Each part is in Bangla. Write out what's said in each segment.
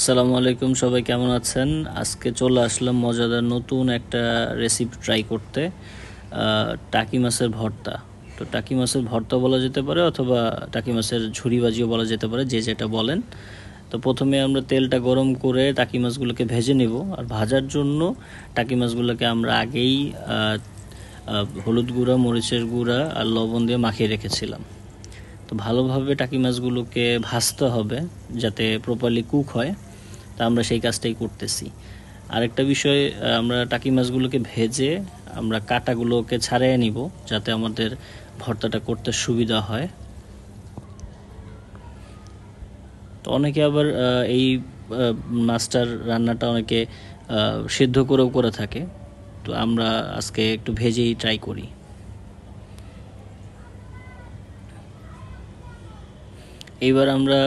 আসসালামু আলাইকুম, সবাই কেমন আছেন? আজকে চলে আসলাম মজাদার নতুন একটা রেসিপি ট্রাই করতে টাকি মাছের ভর্তা। তো টাকি মাছের ভর্তা বলা যেতে পারে অথবা টাকি মাছের ঝুরি ভাজিও বলা যেতে পারে, যে যেটা বলেন। তো প্রথমে আমরা তেলটা গরম করে টাকি মাছগুলোকে ভেজে নেব, আর ভাজার জন্য টাকি মাছগুলোকে আমরা আগেই হলুদ গুঁড়া, মরিচের গুঁড়া আর লবণ দিয়ে মাখিয়ে রেখেছিলাম। তো ভালোভাবে টাকি মাছগুলোকে ভাজতে হবে যাতে প্রপারলি কুক হয়। তা আমরা সেই কাজটাই করতেছি। আরেকটা বিষয় আমরা টাকি মাছগুলোকে ভেজে আমরা কাটাগুলোকে ছাড়িয়ে নিব যাতে আমাদের ভর্তাটা করতে সুবিধা হয়। তো অনেকে আবার এই মাছটার রান্নাটা অনেকে সিদ্ধ করেও করে থাকে। তো আমরা আজকে একটু ভেজেই ট্রাই করি। এইবার আমরা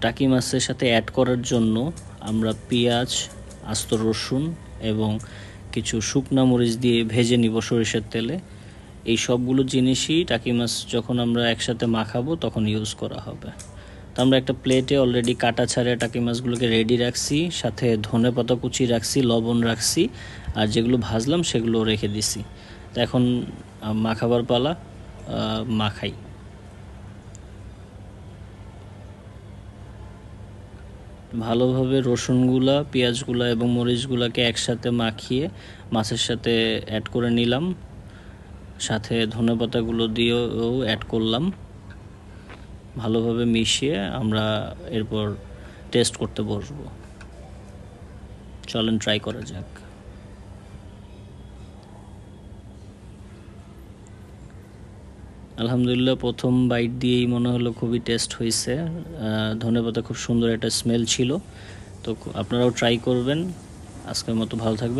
টাকি মাছের সাথে অ্যাড করার জন্য আমরা পেঁয়াজ, আস্ত রসুন এবং কিছু শুকনা মরিচ দিয়ে ভেজে নিব সরিষার তেলে। এই সবগুলো জিনিসই টাকি মাছ যখন আমরা একসাথে মাখাবো তখন ইউজ করা হবে। তো আমরা একটা প্লেটে অলরেডি কাটা ছাড়ে টাকি মাছগুলোকে রেডি রাখছি, সাথে ধনে পাতা কুচি রাখছি, লবণ রাখছি, আর যেগুলো ভাজলাম সেগুলো রেখে দিছি। তো এখন মাখাবার পালা মাখাই। ভালোভাবে রসুনগুলা, পেঁয়াজগুলা এবং মরিচগুলাকে একসাথে মাখিয়ে মাছের সাথে অ্যাড করে নিলাম। সাথে ধনেপাতাগুলো দিয়েও অ্যাড করলাম। ভালোভাবে মিশিয়ে আমরা এরপর টেস্ট করতে বসবো। চলেন ট্রাই করা যাক। আলহামদুলিল্লাহ, প্রথম বাইট দিয়েই মনে হলো খুবই টেস্ট হয়েছে ধনেপাতা খুব সুন্দর একটা স্মেল ছিল। তো আপনারাও ট্রাই করবেন। আজকের মতো ভালো থাকবেন।